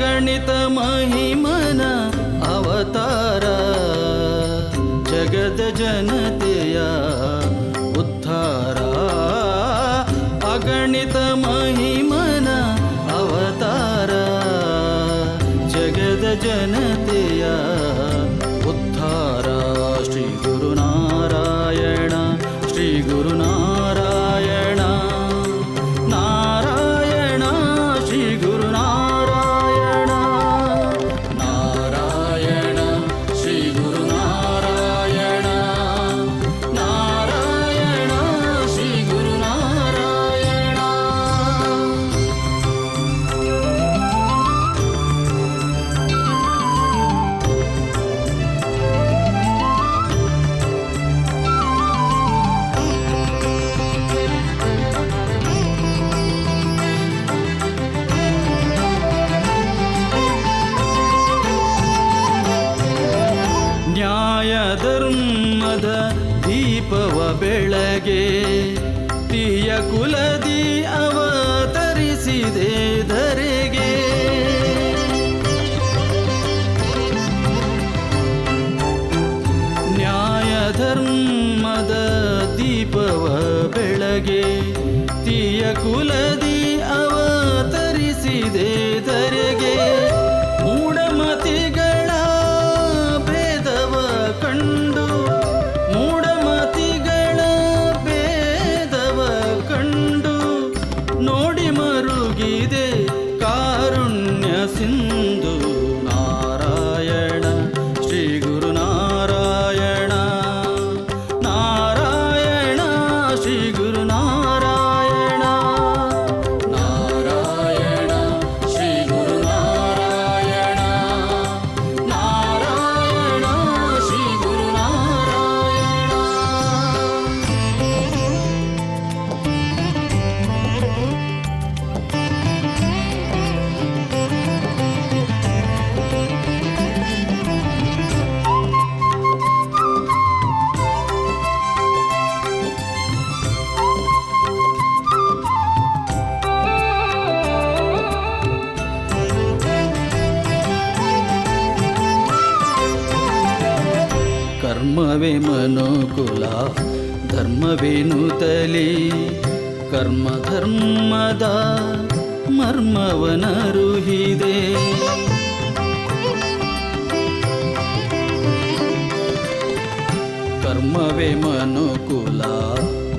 अगणित महिमना अवतार। जगद जनतया उद्धारा। अगणित महिमना अवतार। जगद जनतया ದೀಪವ ಬೆಳಗೆ ತೀಯ ಕುಲದಿ ಅವತರಿಸಿದೆ ಧರೆಗೆ. ನ್ಯಾಯ ಧರ್ಮದ ದೀಪವ ಬೆಳಗೆ ತೀಯ ಕುಲದಿ ಕರ್ಮವೇ ಮನೋಕುಲ, ಧರ್ಮವೇನು ತಲಿ? ಕರ್ಮ ಧರ್ಮದ ಮರ್ಮವನರುಹಿದೆ. ಕರ್ಮವೇ ಮನುಕುಲ,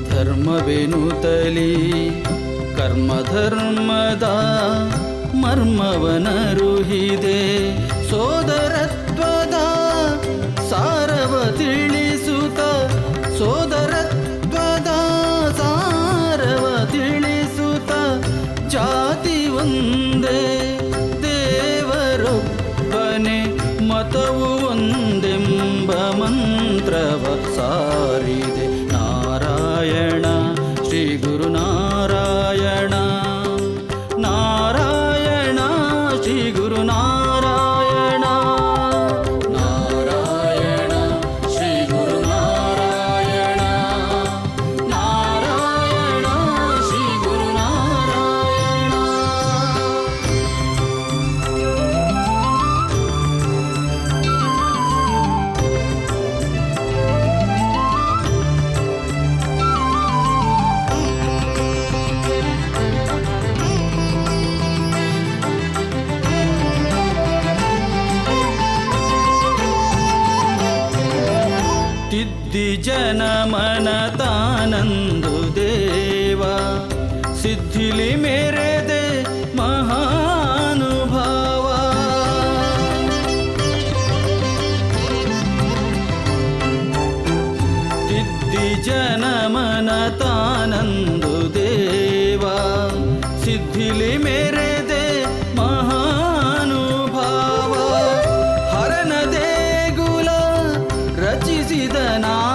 ಧರ್ಮವೇನು ತಲಿ? ಕರ್ಮ ಧರ್ಮದ ಮರ್ಮವನರುಹಿದೆ. ಸೋದರತ್ವದ ಮತವು ಒಂದೆಂಬ ಮಂತ್ರವ ಸಾರಿದೆ. ನಾರಾಯಣ सिद्धिजनमनतानन्ददेवा सिद्धिली मेरे दे महानुभावाद्दिजनमनतानन्द மனிதனா